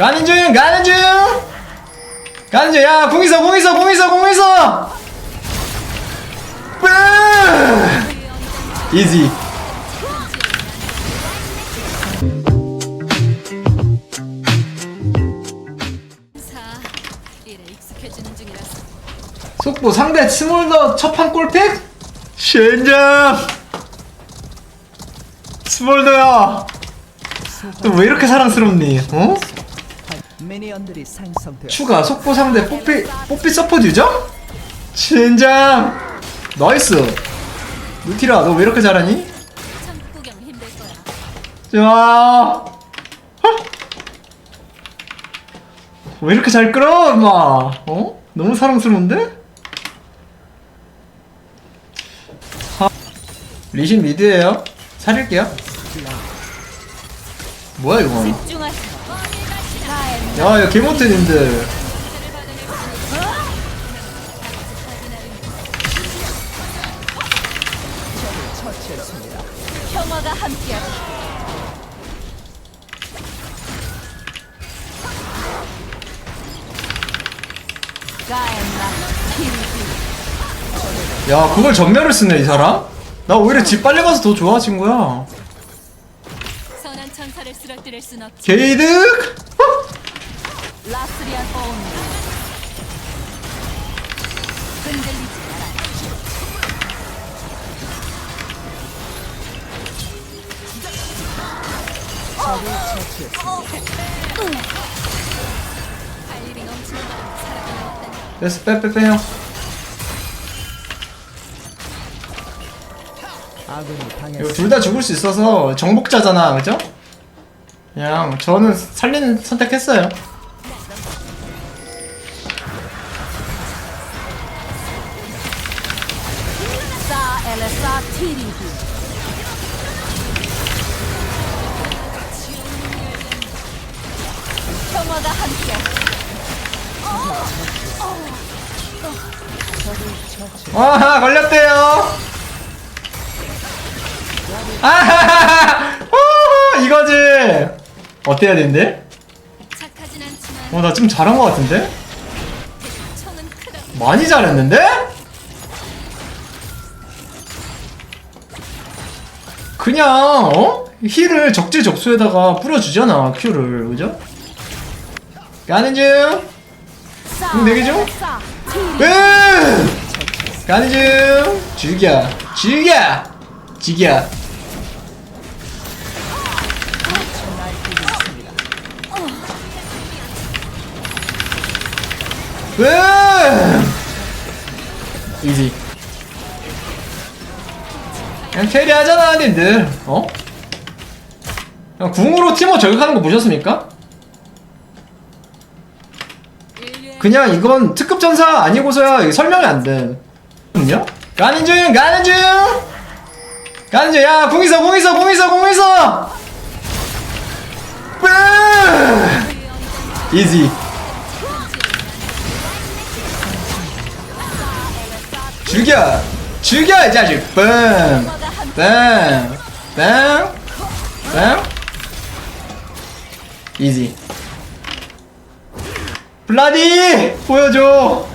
가는 중 가는 중! 가는 중야 공 있어 공 있어 공 있어 공 있어! 뿌 이지 중이라서 속보 상대 스몰더 첫판 골픽? 젠장! 스몰더야! 너 왜 이렇게 사랑스럽니 어? 미니언들이 생성되어 추가 속보 상대 뽀삐 뽀삐 서포트 유저? 젠장! 나이스! 루티라 너 왜 이렇게 잘하니? 좋아 왜 이렇게 잘 끌어 엄마? 어? 너무 사랑스러운데? 하... 리신 미드에요? 살릴게요. 뭐야 이거? 집중하세 요. 야 이거 개못해 님들 처치했습니다. 평화가 함께. 가엔나 힐비 야 그걸 전멸을 쓰네 이 사람? 나 오히려 집 빨리 가서 더 좋아 친구야 선한 천사를 쓰러뜨릴 순 없지. 게이득 됐어 빼빼빼 형 아군이 이거. 둘 다 죽을 수 있어서 정복자잖아 그죠? 그냥 저는 살리는 선택했어요 아하하하 오, 이거지 어때야 되는데? 착하진 않지만 어 나 좀 잘한 것 같은데? 크다. 많이 잘했는데? 그냥 어? 힐을 적재적소에다가 뿌려주잖아 큐를 그죠? 가는 중사 응, 내기 좀? 으! 가는 중 죽여 죽여 죽여 이지 그냥 캐리하잖아 님들 어? 그냥 궁으로 팀워 저격하는 거 보셨습니까? 그냥 이건 특급 전사 아니고서야 설명이 안 돼. 요 가는 중, 가는 중, 가는 중. 야, 공 있어, 공 있어, 공 있어, 공 있어. 뿌! 이지. 죽여, 죽여 이 자식. 뻥. 이지. 블라디 보여줘.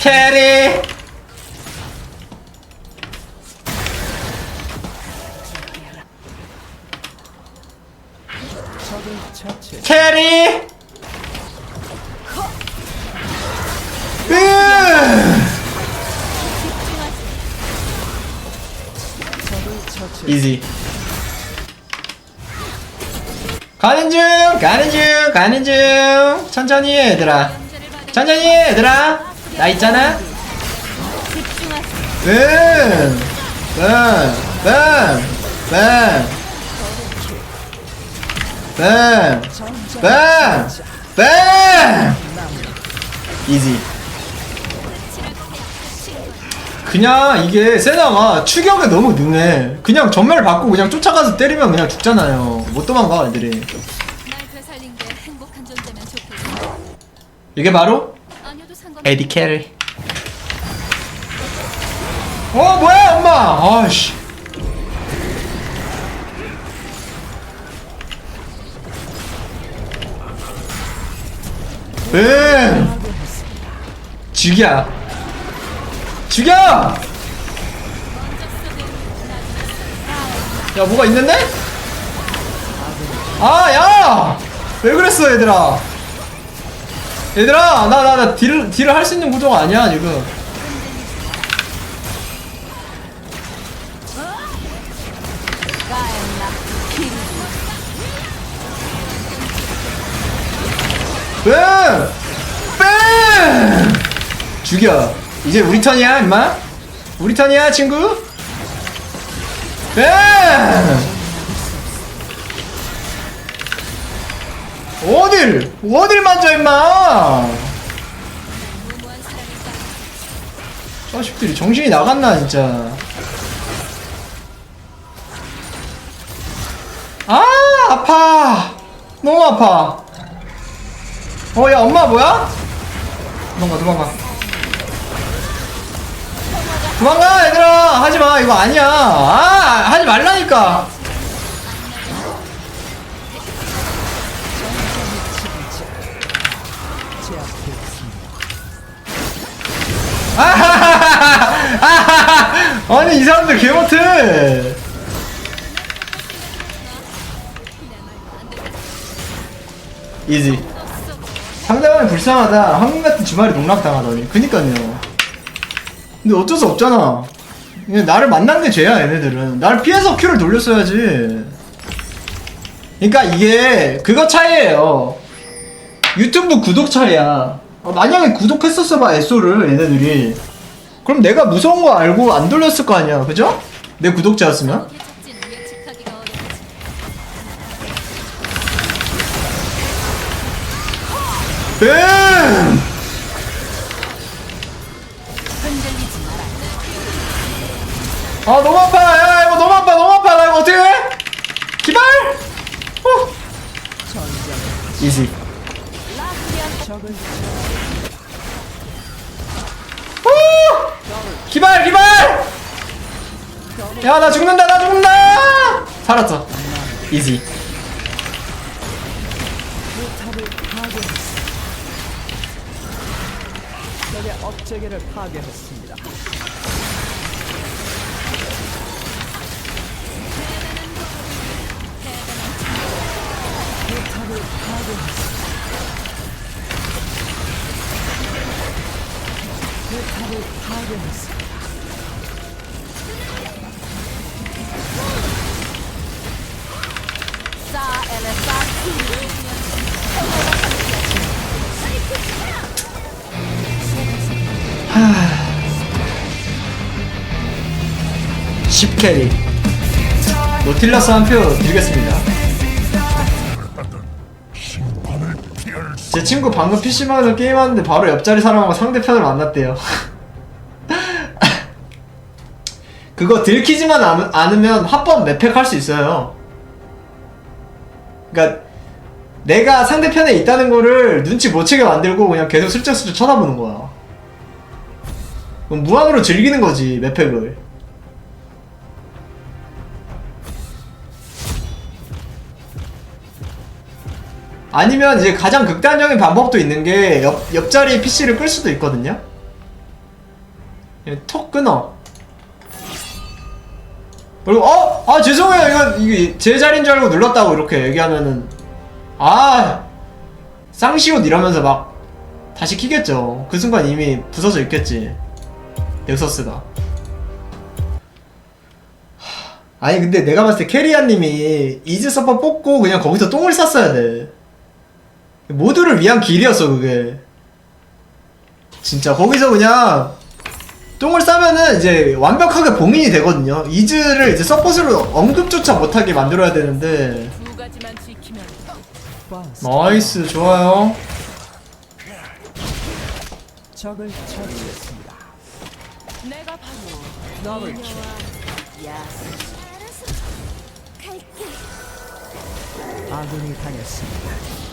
대단 캐리. 이지. 가는 중, 가는 중, 가는 중. 천천히 해, 얘들아. 천천히 해, 얘들아. 나 있잖아. 응. 응. 응. 응. 응. 응. 응. 이지. 그냥 이게 세나가 추격에 너무 능해. 그냥 전멸 받고 그냥 쫓아가서 때리면 그냥 죽잖아요. 못 도망가 애들이. 이게 바로. 에디 캐리. 어 뭐야 엄마. 아씨. 응. 죽여. 죽여. 야 뭐가 있는데? 아 야! 왜 그랬어 얘들아? 얘들아 나 나 나 딜을 딜을 할 수 있는 구조가 아니야 지금. 뺑! 뺑! 죽여. 이제 우리 턴이야, 임마. 우리 턴이야, 친구. 뺑! 어딜, 어딜 만져, 임마. 자식들이 정신이 나갔나, 진짜. 아, 아파. 너무 아파. 어, 야, 엄마 뭐야? 도망가, 도망가. 도망가, 얘들아! 하지 마, 이거 아니야. 아, 하지 말라니까. 아하하하하! 아니, 이 사람들 개 못해. 이지. 상대방이 불쌍하다. 한국 같은 주말에 농락당하더니. 그니까요. 근데 어쩔 수 없잖아. 나를 만난 게 죄야, 얘네들은. 나를 피해서 큐를 돌렸어야지. 그니까 이게 그거 차이에요. 유튜브 구독 차이야. 어, 만약에 구독했었어봐, 애소를, 얘네들이. 그럼 내가 무서운 거 알고 안 돌렸을 거 아니야, 그죠? 내 구독자였으면? 뱀! 마라. 아 너무 아파 야 이거 너무 아파 너무 아파 나 이거 어떻게 해? 기발 어. 이지! 기발 기발 야 나 죽는다 나 죽는다 살았어 이지 포탑을 파괴했습니다. 적의 업체계를 파괴했습니다. 포탑을 파괴했습니다. 포탑을 파괴했습니다. 하... 10캐리. 노틸러스 한 표 드리겠습니다. 제 친구 방금 PC방에서 게임하는데 바로 옆자리 사람하고 상대편을 만났대요. 그거 들키지만 않, 않으면 합법 맵팩 할 수 있어요. 그니까 내가 상대편에 있다는 거를 눈치 못 채게 만들고 그냥 계속 슬쩍슬쩍 쳐다보는 거야. 무한으로 즐기는 거지 맵팩을 아니면 이제 가장 극단적인 방법도 있는 게 옆, 옆자리에 PC를 끌 수도 있거든요. 톡 끊어. 그리고 어? 아 죄송해요. 이거 이게 제 자리인 줄 알고 눌렀다고 이렇게 얘기하면은. 아 쌍시옷 이러면서 막 다시 키겠죠. 그 순간 이미 부서져 있겠지. 넥서스가. 하, 아니 근데 내가 봤을 때 캐리아님이 이즈 서퍼 뽑고 그냥 거기서 똥을 쌌어야 돼 모두를 위한 길이었어 그게 진짜 거기서 그냥 똥을 싸면은 이제 완벽하게 봉인이 되거든요 이즈를 이제 서폿으로 언급조차 못하게 만들어야 되는데 나이스 좋아요 적을 처치했습니다. 내가 바로 킬. 아군이 당했습니다.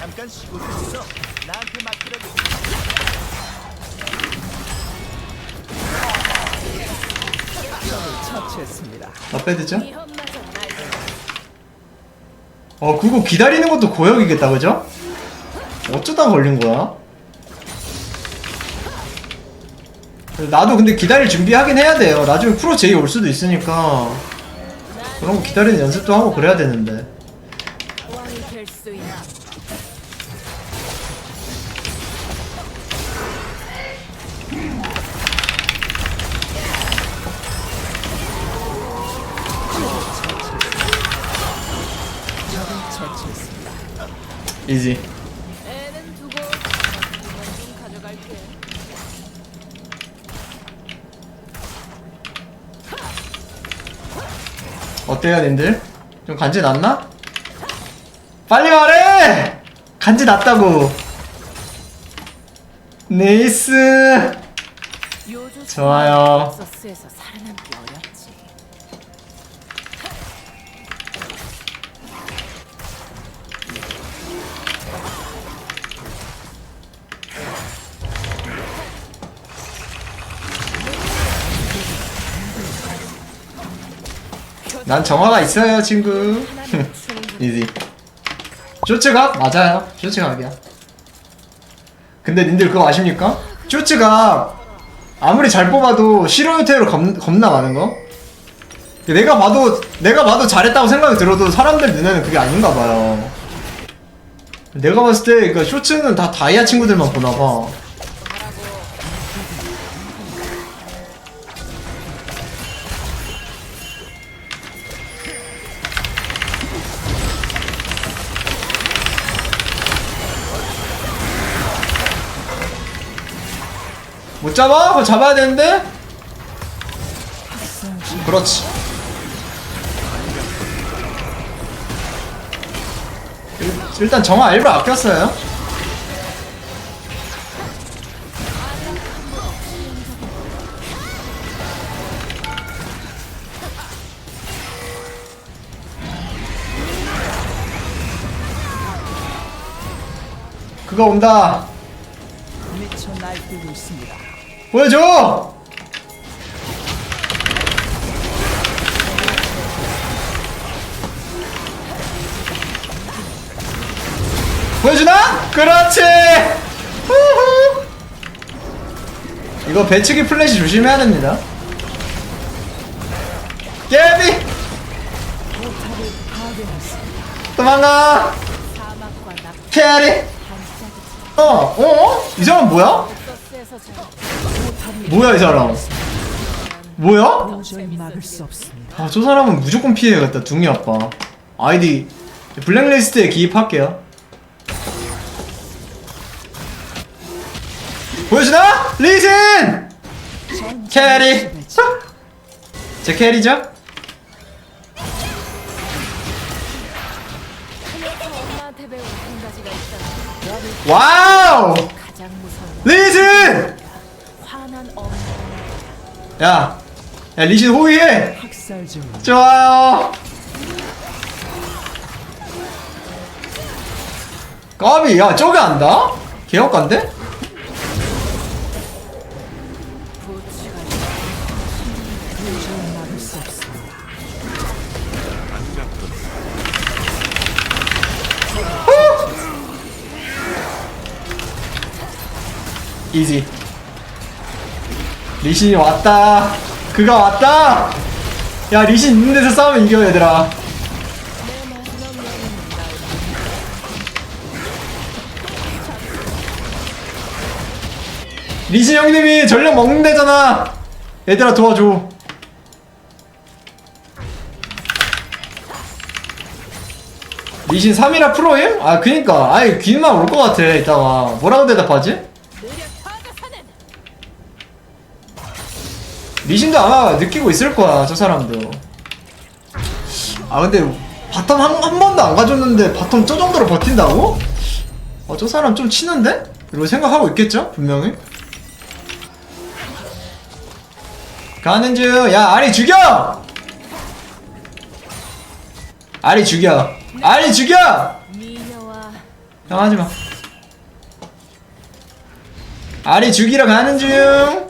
잠깐 쉬고 있어. 나한테 맡기라고. 처치했습니다. 나 빼드죠? 위험마저 날어 그거 기다리는 것도 고역이겠다 그죠? 어쩌다 걸린 거야? 나도 근데 기다릴 준비하긴 해야 돼요 나중에 프로 제이 올 수도 있으니까 그런 거 기다리는 연습도 하고 그래야 되는데 이지 애는 두고 이건 좀 가져갈게. 어때요 님들? 좀 간지 났나? 빨리 말해! 간지 났다고 네이스 요조 좋아요. 살아남기 난 정화가 있어요 친구 이지 쇼츠각? 맞아요 쇼츠각이야 근데 님들 그거 아십니까? 쇼츠각 아무리 잘 뽑아도 실효요태로 겁, 겁나 많은 거? 내가 봐도 내가 봐도 잘했다고 생각이 들어도 사람들 눈에는 그게 아닌가 봐요 내가 봤을 때그 쇼츠는 다 다이아 친구들만 보나 봐 못 잡아? 그거 잡아야 되는데? 그렇지. 일- 일단 정화 일부러 아꼈어요. 그거 온다. 미쳐 날뛰고 있습니다. 보여줘! 보여주나? 그렇지! 후후! 이거 배치기 플래시 조심해야 됩니다. 깨비! 도망가! 캐리! 어, 어? 어? 이 사람 뭐야? 뭐야, 이 사람? 뭐야? 도저히 막을 수 없습니다. 아, 저 사람은 무조건 피해야겠다. 둥이 아빠. 아이디 블랙리스트에 기입할게요. 보여주나? 리신! 캐리! 제 캐리죠? 와우! 리신! 야, 야 리신 호위해! 좋아요. 까비, 야 저기 안다? 개혁간데? 리신이 왔다. 그가 왔다. 야 리신 있는 데서 싸우면 이겨 얘들아. 리신 형님이 전력 먹는 데잖아. 얘들아 도와줘. 리신 3이라 프로임? 아 그니까 아이 귀만 올 것 같아 이따가 뭐라고 대답하지? 느려 타가사는 리신도 아마 느끼고 있을 거야 저 사람도 아 근데 바텀 한, 한 번도 안 가졌는데 바텀 저 정도로 버틴다고? 어 저 사람 좀 치는데? 이러고 생각하고 있겠죠? 분명히 가는 중야 아리 죽여! 아리 죽여 아리 죽여! 형 하지마 아리 죽이러 가는 중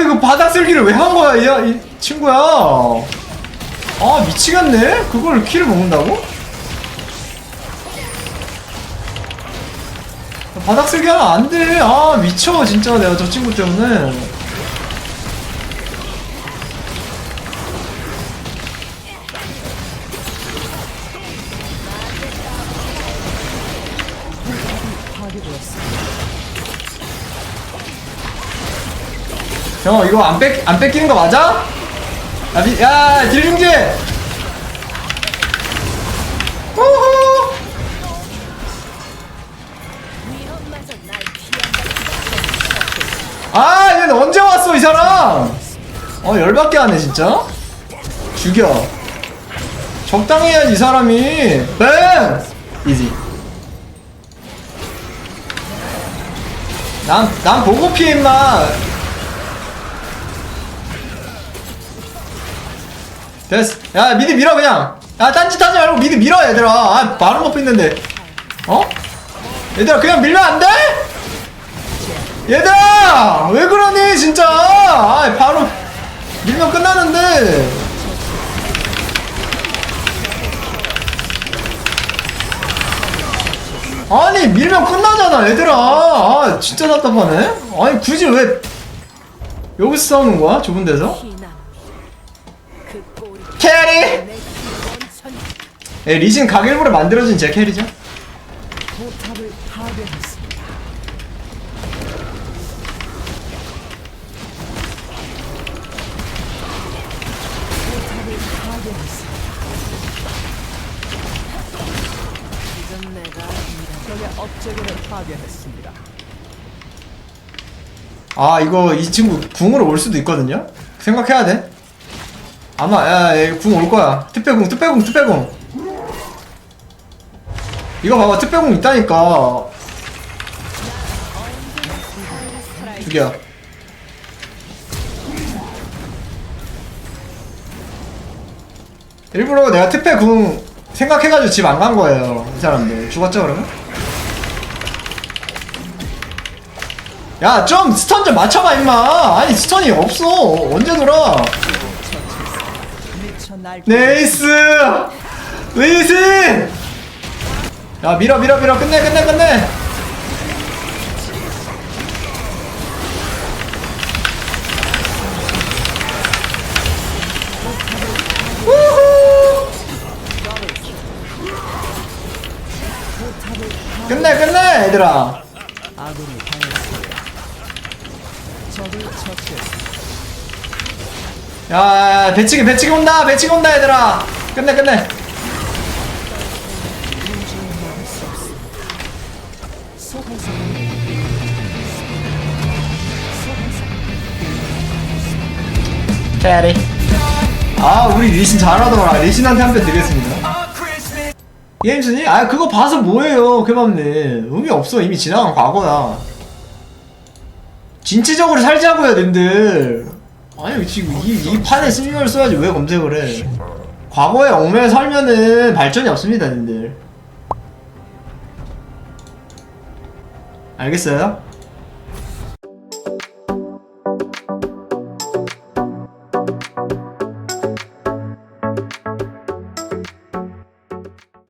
이거 바닥 쓸기를 왜 한 거야, 야, 이 친구야. 아, 미치겠네? 그걸 키를 먹는다고? 바닥 쓸기 하면 안 돼. 아, 미쳐, 진짜 내가 저 친구 때문에. 형, 이거 안 뺏, 안 뺏기는 거 맞아? 야, 미, 야, 날 피한다. 아, 얘는 언제 왔어, 이 사람? 어, 열받게 하네, 진짜. 죽여. 적당히 해야지, 이 사람이. 뱅! 이지. 난, 난 보고 피해, 임마. 됐어. 야, 미드 밀어, 그냥. 야, 딴짓 하지 말고 미드 밀어, 얘들아. 아, 바로 먹고 있는데. 어? 얘들아, 그냥 밀면 안 돼? 얘들아! 왜 그러니, 진짜! 아, 바로 밀면 끝나는데. 아니, 밀면 끝나잖아, 얘들아. 아, 진짜 답답하네. 아니, 굳이 왜 여기서 싸우는 거야? 좁은 데서? 캐리! 예, 리신 가길부로 만들어진 제 캐리죠. 아 이거 이 친구 궁으로 올 수도 있거든요 생각해야 돼 아마 야궁 올 거야 특배궁 특배궁 특배궁 이거 봐봐 특배궁 있다니까 죽여 일부러 내가 특배궁 생각해가지고 집 안 간 거예요 이 사람들 죽었죠 그러면? 야, 좀 스턴 좀 맞춰봐, 임마. 아니, 스턴이 없어. 언제 돌아? 날 네이스! 네이스! 야, 밀어, 밀어, 밀어. 끝내, 끝내, 끝내. 야, 야, 배치기, 배치기 온다, 배치기 온다, 얘들아. 끝내, 끝내. 캐리. 아, 우리 리신 잘하더라. 리신한테 한 표 드리겠습니다. 게임슨이? 아, 그거 봐서 뭐해요, 케밥님. 의미 없어. 이미 지나간 과거야. 진취적으로 살자고요, 님들. 아니, 지금 이, 이 판에 스미어를 써야지 왜 검색을 해. 과거에 얽매여 살면은 발전이 없습니다, 님들. 알겠어요?